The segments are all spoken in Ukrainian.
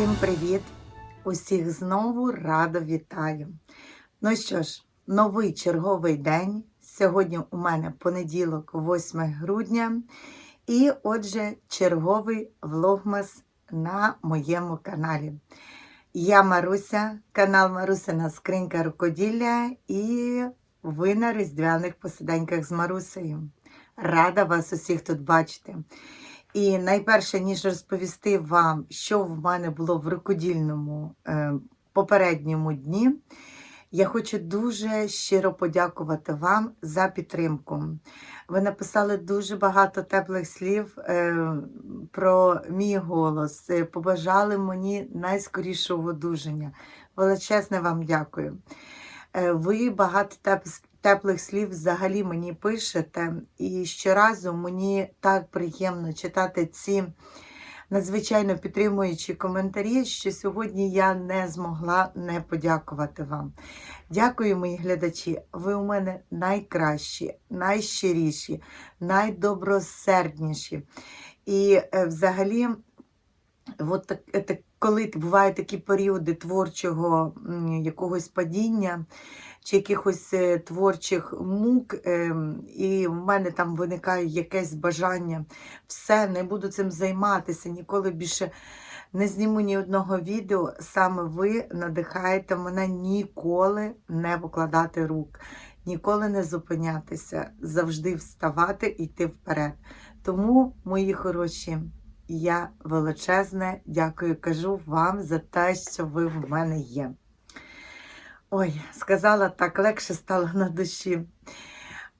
Усім привіт! Усіх знову радо вітаю. Ну що ж, новий черговий день. Сьогодні у мене понеділок, 8 грудня. І отже, черговий влогмас на моєму каналі. Я Маруся, канал Марусина Скринька Рукоділля і ви на різдвяних посиденьках з Марусею. Рада вас усіх тут бачити. І найперше, ніж розповісти вам, що в мене було в рукодільному е, попередньому дні, я хочу дуже щиро подякувати вам за підтримку. Ви написали дуже багато теплих слів е, про мій голос, е, побажали мені найскорішого одужання. Величезне вам дякую. Ви багато теплих слів взагалі мені пишете, і щоразу мені так приємно читати ці надзвичайно підтримуючі коментарі, що сьогодні я не змогла не подякувати вам. Дякую, мої глядачі. Ви у мене найкращі, найщиріші, найдобросердніші. І е, взагалі. От так, так, коли бувають такі періоди творчого якогось падіння чи якихось е, творчих мук, ем, і в мене там виникає якесь бажання, все, не буду цим займатися, ніколи більше не зніму ні одного відео. Саме ви надихаєте мене ніколи не покладати рук, ніколи не зупинятися, завжди вставати і йти вперед. Тому, мої хороші. Я величезне дякую кажу вам за те, що ви в мене є. Ой, сказала так, легше стало на душі.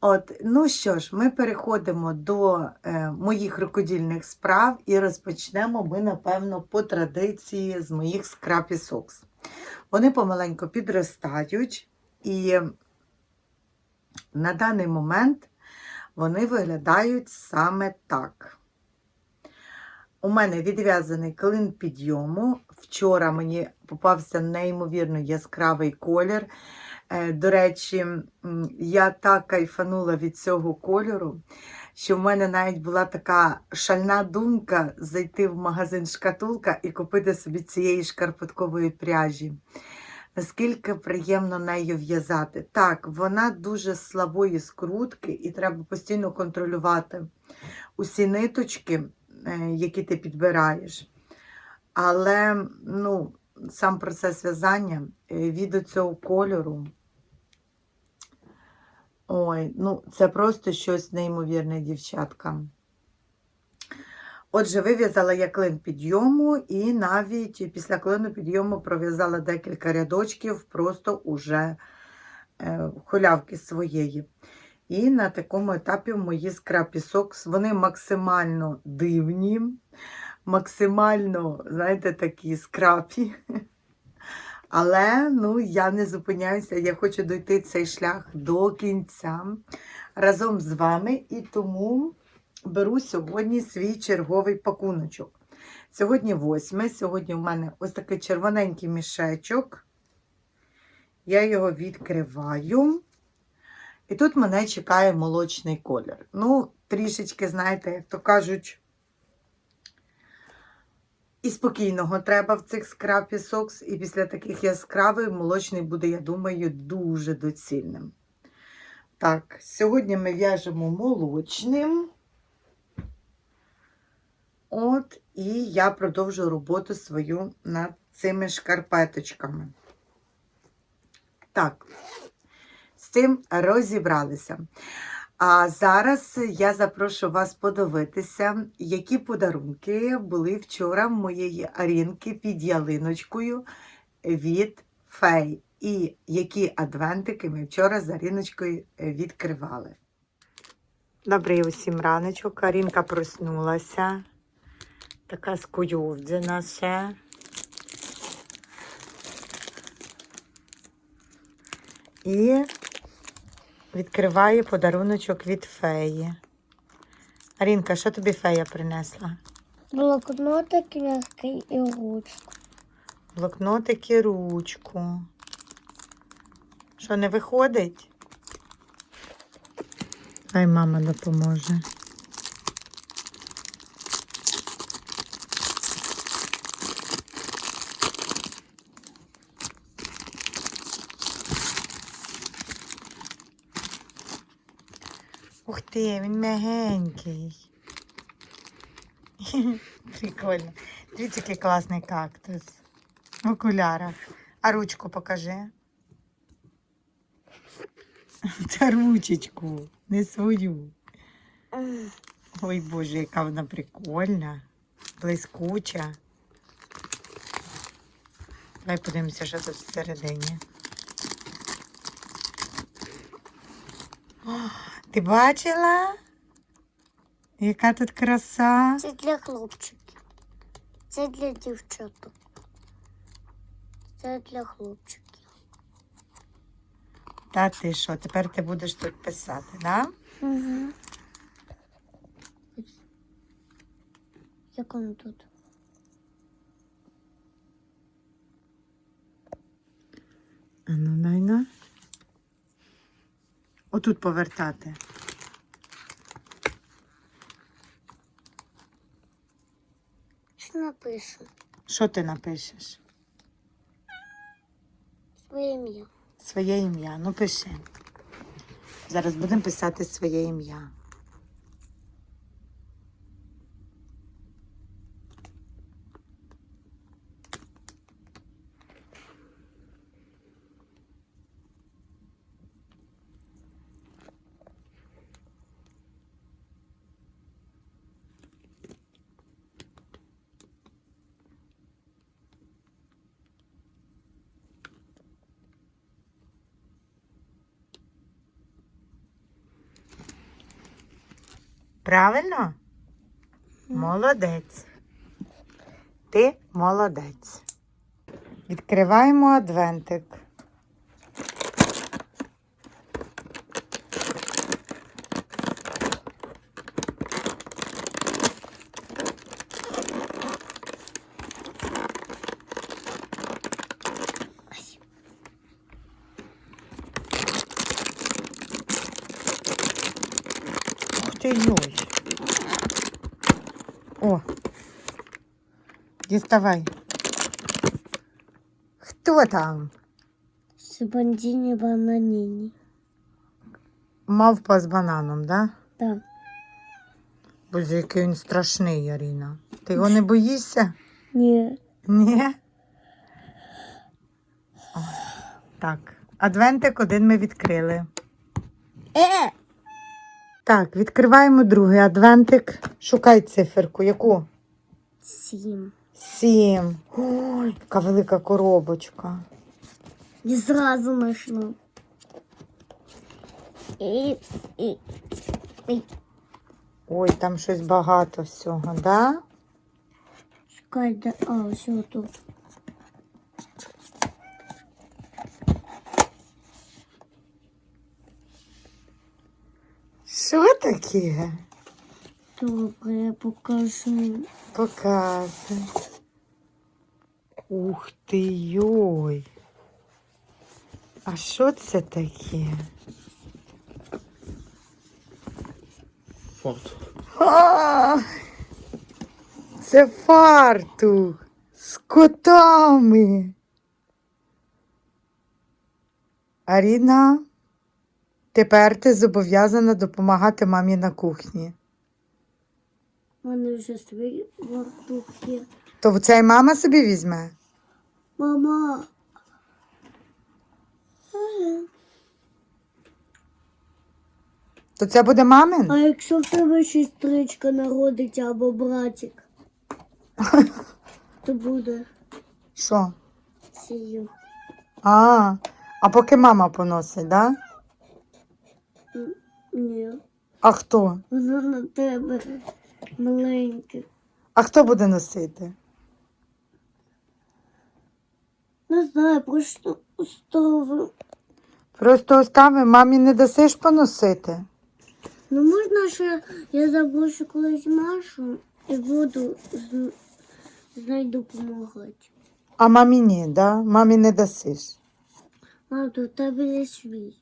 От, ну що ж, ми переходимо до е, моїх рукодільних справ і розпочнемо ми, напевно, по традиції з моїх скрапі сокс. Вони помаленьку підростають, і на даний момент вони виглядають саме так. У мене відв'язаний клин підйому. Вчора мені попався неймовірно яскравий колір. Е, До речі, я так кайфанула від цього кольору, що в мене навіть була така шальна думка зайти в магазин шкатулка і купити собі цієї шкарпеткової пряжі. Наскільки приємно нею в'язати. Так, вона дуже слабої скрутки, і треба постійно контролювати усі ниточки е, які ти підбираєш. Але ну, сам процес в'язання е, від цього кольору. Ой, ну це просто щось неймовірне, дівчатка. Отже, вив'язала я клин підйому і навіть після клину підйому пров'язала декілька рядочків просто уже е, холявки своєї. І на такому етапі мої скрапі сокс, вони максимально дивні, максимально, знаєте, такі скрапі. Але ну, я не зупиняюся, я хочу дойти цей шлях до кінця разом з вами. І тому беру сьогодні свій черговий пакуночок. Сьогодні 8, сьогодні в мене ось такий червоненький мішечок. Я його відкриваю. І тут мене чекає молочний колір. Ну, трішечки, знаєте, як то кажуть, і спокійного треба в цих скрапі сокс. І після таких яскравих молочний буде, я думаю, дуже доцільним. Так, сьогодні ми в'яжемо молочним. От, і я продовжу роботу свою над цими шкарпеточками. Так з цим розібралися. А зараз я запрошую вас подивитися, які подарунки були вчора моєї арінки під ялиночкою від фей. І які адвентики ми вчора з Аріночкою відкривали. Добрий усім раночок. Арінка проснулася. Така скуювджена ще. І відкриває подаруночок від феї. Арінка, що тобі фея принесла? Блокнотик м'який і ручку. Блокнотик і ручку. Що не виходить? Хай мама допоможе. Ти, він м'ягенький. Прикольно. Дивіться, який класний кактус. В окулярах. А ручку покажи. Це ручечку, не свою. Ой Боже, яка вона прикольна, блискуча. Давай подивимося, що тут всередині. Ти бачила? Яка тут краса? Це для хлопчиків. Це для дівчаток. Це для хлопчиків. Та ти що, тепер ти будеш тут писати, да? Угу. Як воно тут? А ну дай на. Отут повертати. Що напишу? Що ти напишеш? Своє ім'я. Своє ім'я. Ну пиши. Зараз будемо писати своє ім'я. Правильно? Молодець. Ти молодець. Відкриваємо адвентик. Ух ти йой. О. Діставай. Хто там? Сибандіні бананіні. Мавпа з бананом, да? Так. Боже, який він страшний, Ярина. Ти його не боїшся? Ні. Ні. О, так. Адвентик один ми відкрили. Е! Так, відкриваємо другий адвентик. Шукай циферку. Яку? Сім. Сім. Ой, яка велика коробочка. І зразу знайшла. І, і, і. Ой, там щось багато всього, да? Чекай, де, а, ось тут. Що таке? Добре, я покажу. Показуй. Ух ти йой. А що це таке? Форт. А, це фартух з котами. Аріна, тепер ти зобов'язана допомагати мамі на кухні. У мене вже свої вартухи. То це й мама собі візьме? Мама. То це буде мамин? А якщо в тебе сестричка народиться або братик, то буде Що? сію. А, а поки мама поносить, да? Ні. А хто? Вона на тебе маленьке. А хто буде носити? Не знаю, просто оставив. Просто остави, мамі не дасиш поносити. Ну можна ще я заброшу колись Машу і буду з, з нею допомагати. А мамі ні, да? Мамі не дасиш. Мам, то в тебе є свій.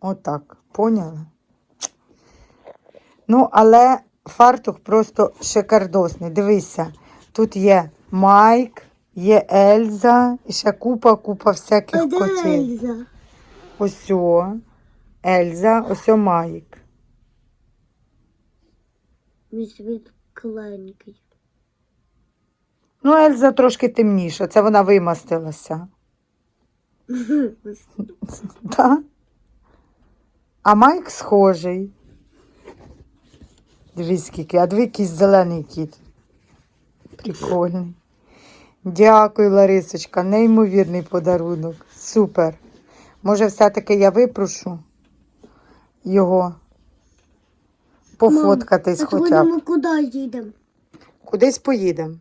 Отак, поняла? Ну, але фартух просто шикардосний. Дивися, тут є Майк, є Ельза і ще купа-купа всяких де котів. Ельза? Ось Ельза, ось о Майк. Кленький. Ну, Ельза трошки темніша, це вона вимастилася. Так? А Майк схожий. Дивись, скільки, а диви якийсь зелений кіт. Прикольний. Дякую, Ларисочка, неймовірний подарунок. Супер. Може, все-таки я випрошу його пофоткатись А хоча б. ми куди їдемо? Кудись поїдемо.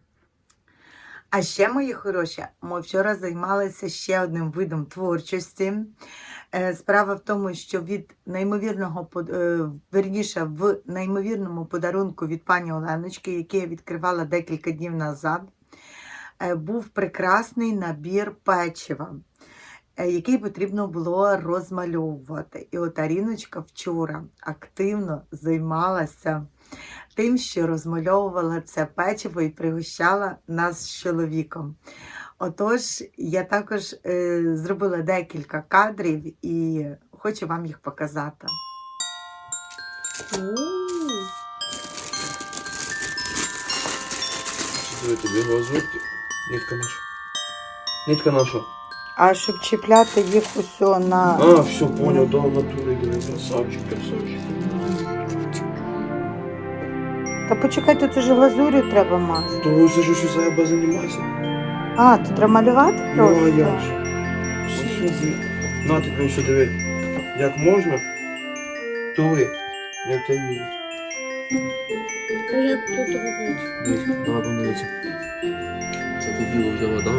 А ще, мої хороші, ми вчора займалися ще одним видом творчості. Е, Справа в тому, що від неймовірного е, верніше, в неймовірному подарунку від пані Оленочки, який я відкривала декілька днів назад, був прекрасний набір печива, е, який потрібно було розмальовувати. І от Аріночка вчора активно займалася тим, що розмальовувала це печиво і пригощала нас з чоловіком. Отож, я також е, зробила декілька кадрів і хочу вам їх показати. Що тобі глазурки? Нитка наша. Нитка наша. А щоб чіпляти їх усе на. А, все, понял, да, в натурі, диви, красавчик, красавчик. Та почекай, тут уже глазурю треба мазати. То це ж що треба займатися. А, тут треба малювати Ну, а як ж? Ось що? На, ти прям що диви. Як можна? То ви. Я в тебе. А як тут робити? Дивись, давай подивися. Біло взяла, да?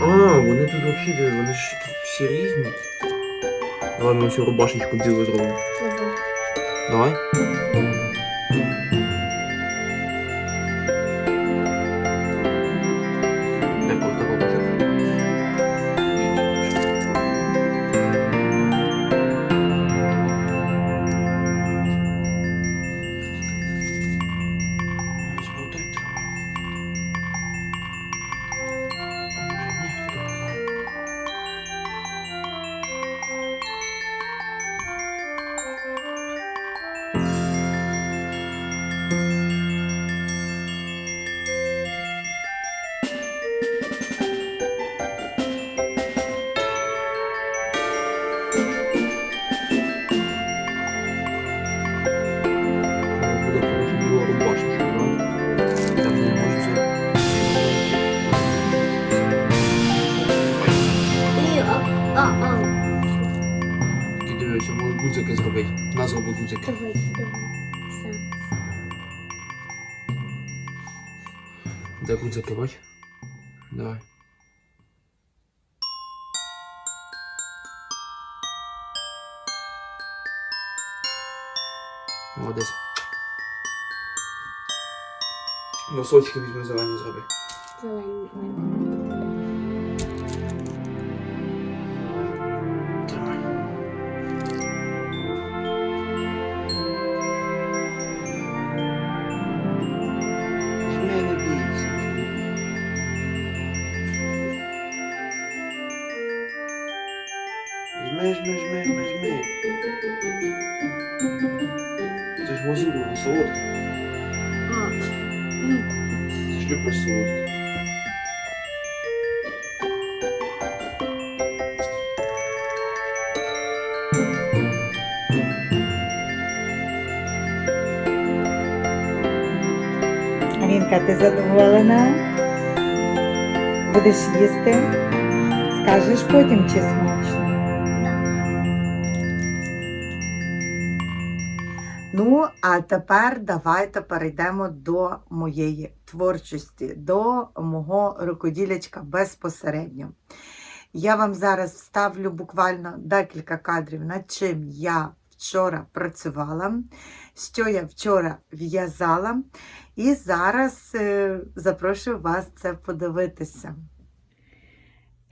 А, вони тут взагалі, диви, вони ж тут всі різні. Давай ми цю рубашечку білу зробимо. Давай. На зроби гудзики. Давай, давай. Все. Де гудзики, бач? Давай. Молодець. Носочки візьми зелені зроби. Зелені. Жми, жми, жми. Це ж глазурь, вона солодка. А. Ти ж любиш солодке. Арінка, ти задоволена? Будеш їсти? Скажеш потім, чи смачно. А тепер давайте перейдемо до моєї творчості, до мого рукоділячка безпосередньо. Я вам зараз вставлю буквально декілька кадрів, над чим я вчора працювала, що я вчора в'язала. І зараз е, запрошую вас це подивитися.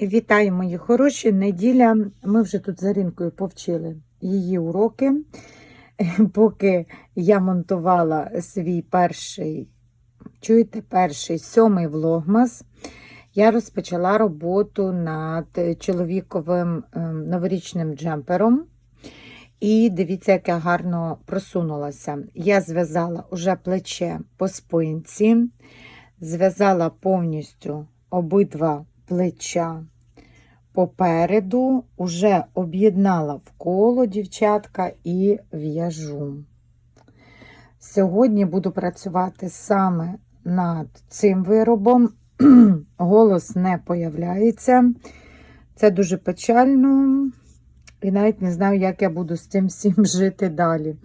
Вітаю, мої хороші. Неділя. Ми вже тут за ринкою повчили її уроки. Поки я монтувала свій перший, чуєте, перший сьомий влогмас, я розпочала роботу над чоловіковим ем, новорічним джемпером. І дивіться, як я гарно просунулася. Я зв'язала уже плече по спинці, зв'язала повністю обидва плеча попереду, уже об'єднала в коло дівчатка і в'яжу. Сьогодні буду працювати саме над цим виробом. Голос не появляється. Це дуже печально. І навіть не знаю, як я буду з цим всім жити далі.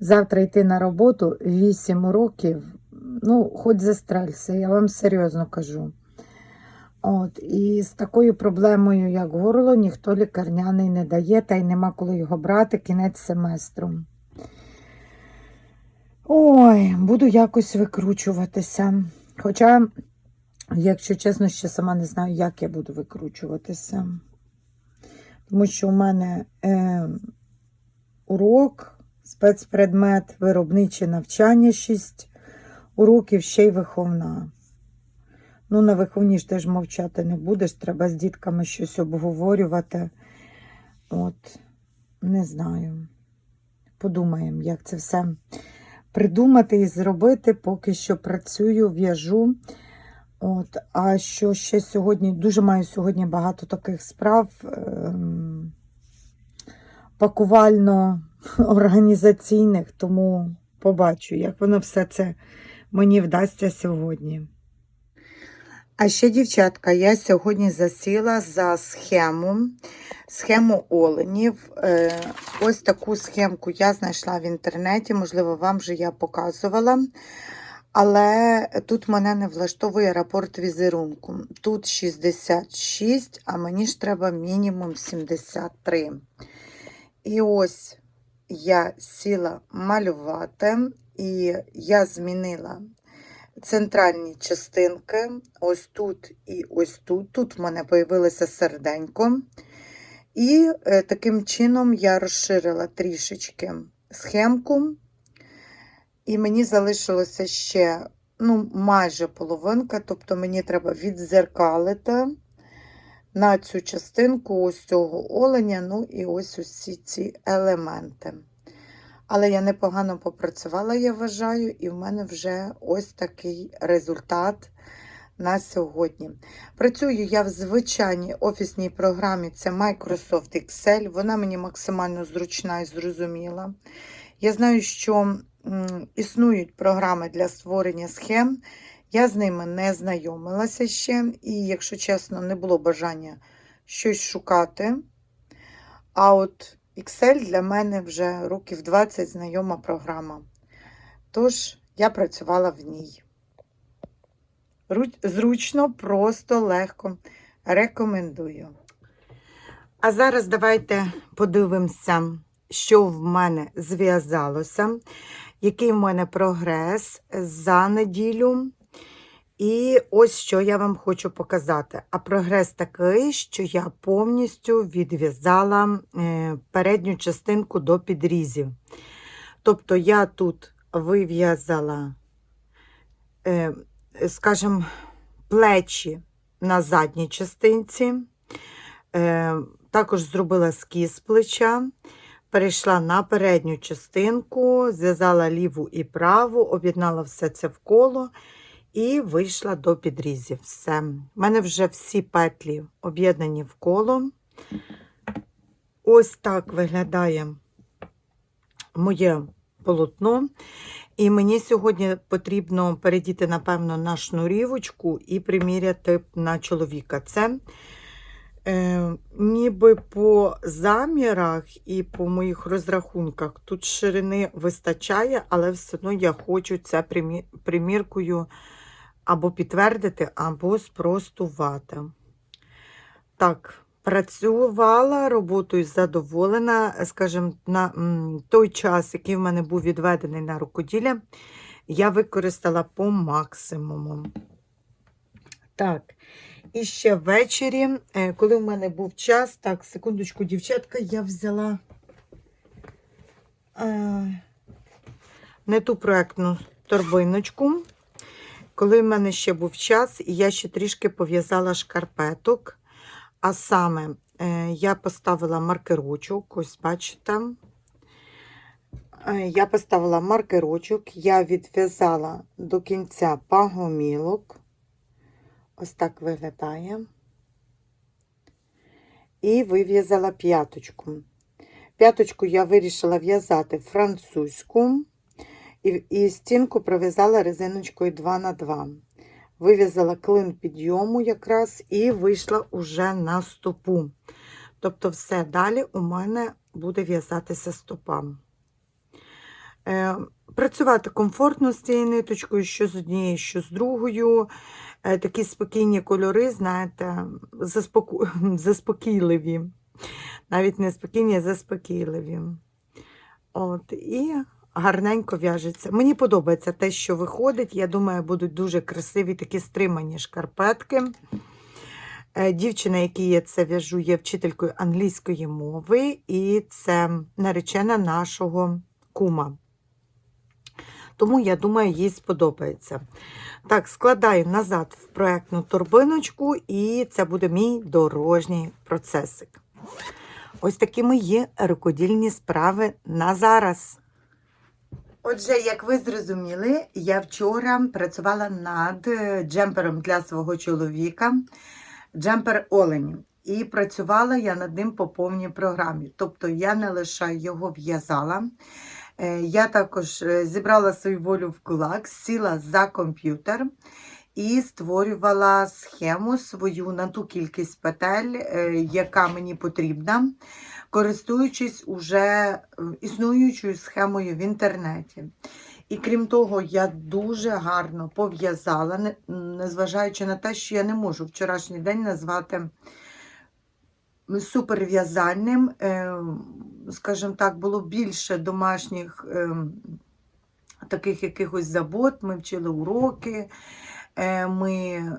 Завтра йти на роботу 8 років. Ну, хоч застрелься, я вам серйозно кажу. От, і з такою проблемою, як горло, ніхто лікарняний не дає, та й нема коли його брати, кінець семестру. Ой, буду якось викручуватися. Хоча, якщо чесно, ще сама не знаю, як я буду викручуватися. Тому що у мене е, урок, спецпредмет, виробниче навчання 6 уроків, ще й виховна. Ну, на виховні ж теж мовчати не будеш, треба з дітками щось обговорювати. От, не знаю. Подумаємо, як це все придумати і зробити, поки що працюю, в'яжу. От, а що ще сьогодні, дуже маю сьогодні багато таких справ ем, пакувально-організаційних, тому побачу, як воно все це мені вдасться сьогодні. А ще, дівчатка, я сьогодні засіла за схему, схему оленів. Е, Ось таку схемку я знайшла в інтернеті, можливо, вам вже я показувала. Але тут мене не влаштовує рапорт візерунку. Тут 66, а мені ж треба мінімум 73. І ось я сіла малювати, і я змінила центральні частинки. Ось тут і ось тут. Тут в мене появилося серденько. І е, таким чином я розширила трішечки схемку. І мені залишилося ще ну, майже половинка, тобто мені треба відзеркалити на цю частинку ось цього оленя, ну і ось усі ці елементи. Але я непогано попрацювала, я вважаю, і в мене вже ось такий результат на сьогодні. Працюю я в звичайній офісній програмі, це Microsoft Excel. Вона мені максимально зручна і зрозуміла. Я знаю, що існують програми для створення схем. Я з ними не знайомилася ще, і, якщо чесно, не було бажання щось шукати. А от Excel для мене вже років 20 знайома програма. Тож я працювала в ній. Зручно, просто, легко. Рекомендую. А зараз давайте подивимося, що в мене зв'язалося, який в мене прогрес за неділю. І ось що я вам хочу показати. А прогрес такий, що я повністю відв'язала е, передню частинку до підрізів. Тобто я тут вив'язала, е, скажімо, плечі на задній частинці, е, також зробила скіз плеча. Перейшла на передню частинку, зв'язала ліву і праву, об'єднала все це в коло і вийшла до підрізів. Все. У мене вже всі петлі об'єднані в коло. Ось так виглядає моє полотно. І мені сьогодні потрібно перейдіти, напевно, на шнурівочку і приміряти на чоловіка. Це е, ніби по замірах і по моїх розрахунках тут ширини вистачає, але все одно я хочу це примі- приміркою або підтвердити, або спростувати. Так, працювала роботою задоволена, скажімо, на той час, який в мене був відведений на рукоділля, я використала по максимуму. Так, і ще ввечері, е, коли в мене був час, так, секундочку, дівчатка, я взяла е, не ту проектну торбиночку. Коли в мене ще був час, і я ще трішки пов'язала шкарпеток. А саме е, я поставила маркерочок, ось бачите, Е, Я поставила маркерочок, я відв'язала до кінця пагомілок. Ось так виглядає. І вив'язала п'яточку. П'яточку я вирішила в'язати французьку і, стінку пров'язала резиночкою 2 на 2 Вив'язала клин підйому якраз і вийшла уже на стопу. Тобто, все далі у мене буде в'язатися стопа. Е, працювати комфортно з цією ниточкою, що з однією, що з другою. Е, такі спокійні кольори, знаєте, заспоко... заспокійливі. Навіть не спокійні, а заспокійливі. От, і гарненько в'яжеться. Мені подобається те, що виходить. Я думаю, будуть дуже красиві такі стримані шкарпетки. Е, Дівчина, якій я це в'яжу, є вчителькою англійської мови, і це наречена нашого кума. Тому, я думаю, їй сподобається. Так, складаю назад в проєктну торбиночку, і це буде мій дорожній процесик. Ось такими є рукодільні справи на зараз. Отже, як ви зрозуміли, я вчора працювала над е, джемпером для свого чоловіка, джемпер Олені. І працювала я над ним по повній програмі. Тобто я не лише його в'язала, е, я також е, зібрала свою волю в кулак, сіла за комп'ютер і створювала схему свою на ту кількість петель, яка мені потрібна, користуючись уже е, існуючою схемою в інтернеті. І крім того, я дуже гарно пов'язала, незважаючи на те, що я не можу вчорашній день назвати суперв'язальним. Е, Скажімо так, було більше домашніх ем, таких якихось забот. Ми вчили уроки, е, ми е,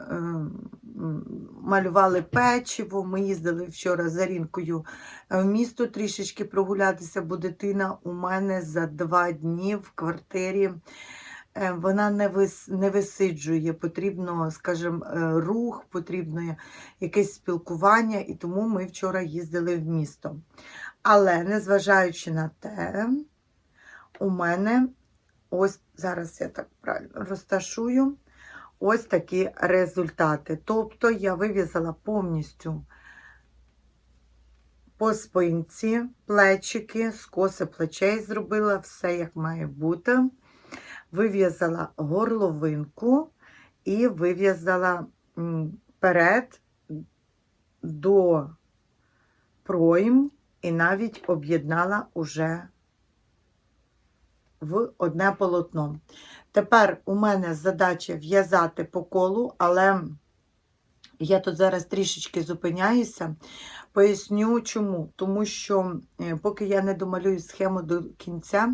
малювали печиво, ми їздили вчора за рінкою е, в місто трішечки прогулятися, бо дитина у мене за два дні в квартирі. е, Вона не, вис, не висиджує, потрібно, скажімо, е, рух, потрібно якесь спілкування, і тому ми вчора їздили в місто. Але незважаючи на те, у мене ось зараз я так правильно розташую ось такі результати. Тобто я вив'язала повністю по спинці, плечики, скоси плечей зробила, все як має бути. Вив'язала горловинку і вив'язала перед до пройм і навіть об'єднала уже в одне полотно. Тепер у мене задача в'язати по колу, але я тут зараз трішечки зупиняюся. Поясню чому. Тому що е, поки я не домалюю схему до кінця,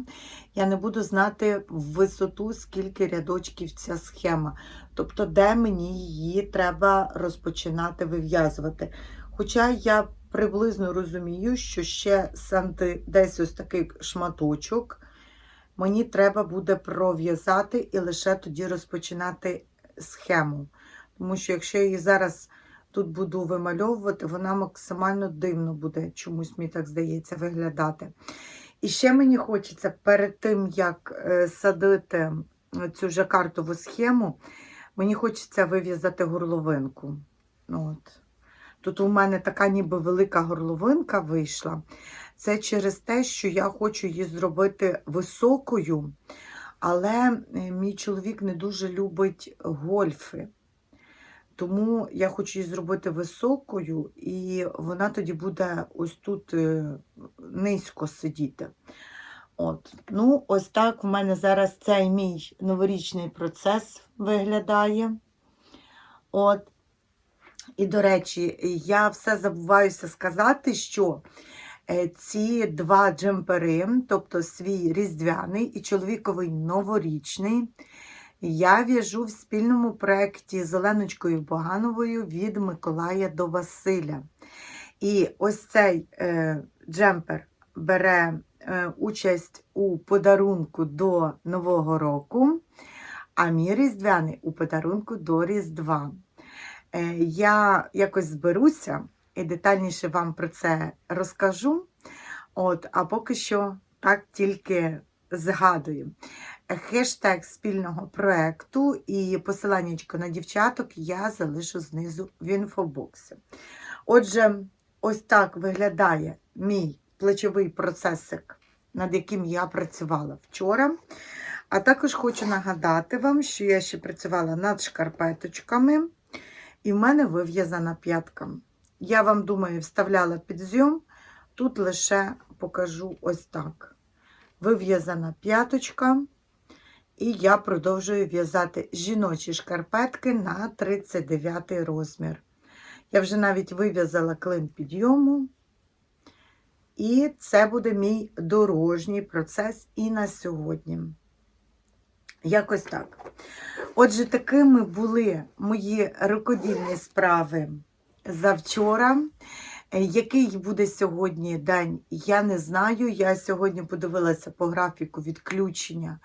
я не буду знати в висоту, скільки рядочків ця схема. Тобто, де мені її треба розпочинати вив'язувати. Хоча я приблизно розумію, що ще санти, десь ось такий шматочок мені треба буде пров'язати і лише тоді розпочинати схему. Тому що якщо я її зараз тут буду вимальовувати, вона максимально дивно буде, чомусь мені так здається, виглядати. І ще мені хочеться перед тим, як е, садити цю жакартову схему, мені хочеться вив'язати горловинку. От. Тут у мене така ніби велика горловинка вийшла. Це через те, що я хочу її зробити високою, але е, мій чоловік не дуже любить гольфи. Тому я хочу її зробити високою, і вона тоді буде ось тут е, низько сидіти. От. Ну, ось так в мене зараз цей мій новорічний процес виглядає. От. І, до речі, я все забуваюся сказати, що ці два джемпери, тобто свій різдвяний і чоловіковий новорічний, я в'яжу в спільному проєкті з Оленочкою Богановою від Миколая до Василя. І ось цей е, джемпер бере е, участь у подарунку до Нового року, а мій різдвяний у подарунку до Різдва. Е, я якось зберуся і детальніше вам про це розкажу. От, а поки що так тільки згадую. Хештег спільного проекту і посиланнячко на дівчаток я залишу знизу в інфобоксі. Отже, ось так виглядає мій плечовий процесик, над яким я працювала вчора. А також хочу нагадати вам, що я ще працювала над шкарпеточками, і в мене вив'язана п'ятка. Я вам думаю, вставляла під зйом, тут лише покажу ось так. Вив'язана п'яточка, і я продовжую в'язати жіночі шкарпетки на 39 розмір. Я вже навіть вив'язала клин підйому. І це буде мій дорожній процес і на сьогодні. Якось так. Отже, такими були мої рукодільні справи завчора. Е, Який буде сьогодні день, я не знаю. Я сьогодні подивилася по графіку відключення.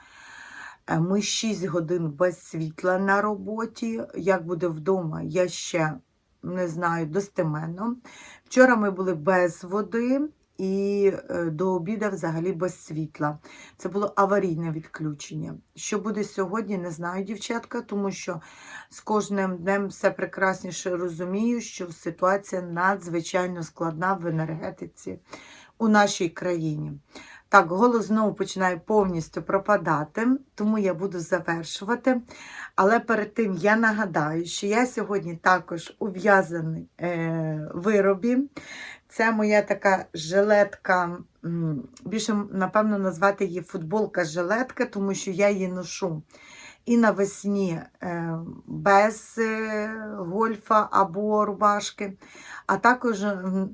Е, Ми 6 годин без світла на роботі. Як буде вдома, я ще не знаю достеменно. Вчора ми були без води і е, до обіду взагалі без світла. Це було аварійне відключення. Що буде сьогодні, не знаю, дівчатка, тому що з кожним днем все прекрасніше розумію, що ситуація надзвичайно складна в енергетиці у нашій країні. Так, голос знову починає повністю пропадати, тому я буду завершувати. Але перед тим я нагадаю, що я сьогодні також у в'язаній е, виробі. Це моя така жилетка, більше, напевно, назвати її футболка-жилетка, тому що я її ношу і навесні е, без е, гольфа або рубашки, а також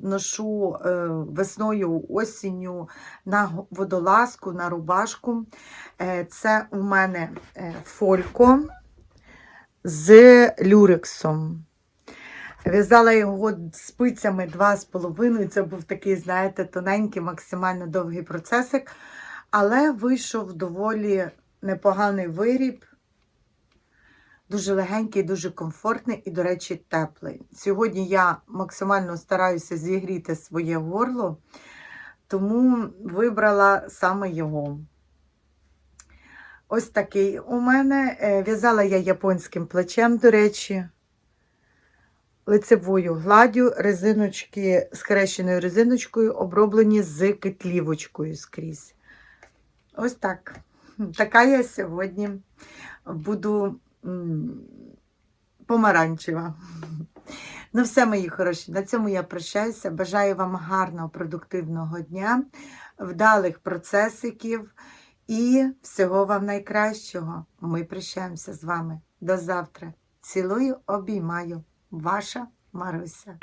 ношу е, весною, осінню на водолазку, на рубашку. Це у мене фолько з люрексом. В'язала його спицями 2,5. Це був такий, знаєте, тоненький, максимально довгий процесик. Але вийшов доволі непоганий виріб. Дуже легенький, дуже комфортний і, до речі, теплий. Сьогодні я максимально стараюся зігріти своє горло, тому вибрала саме його. Ось такий у мене. Е, В'язала я японським плечем, до речі, лицевою гладдю, резиночки з хрещеною резиночкою, оброблені з китлівочкою скрізь. Ось так. Така я сьогодні буду помаранчева. Ну, все, мої хороші, на цьому я прощаюся. Бажаю вам гарного, продуктивного дня, вдалих процесиків і всього вам найкращого. Ми прощаємося з вами. До завтра. Цілую, обіймаю. Ваша Маруся.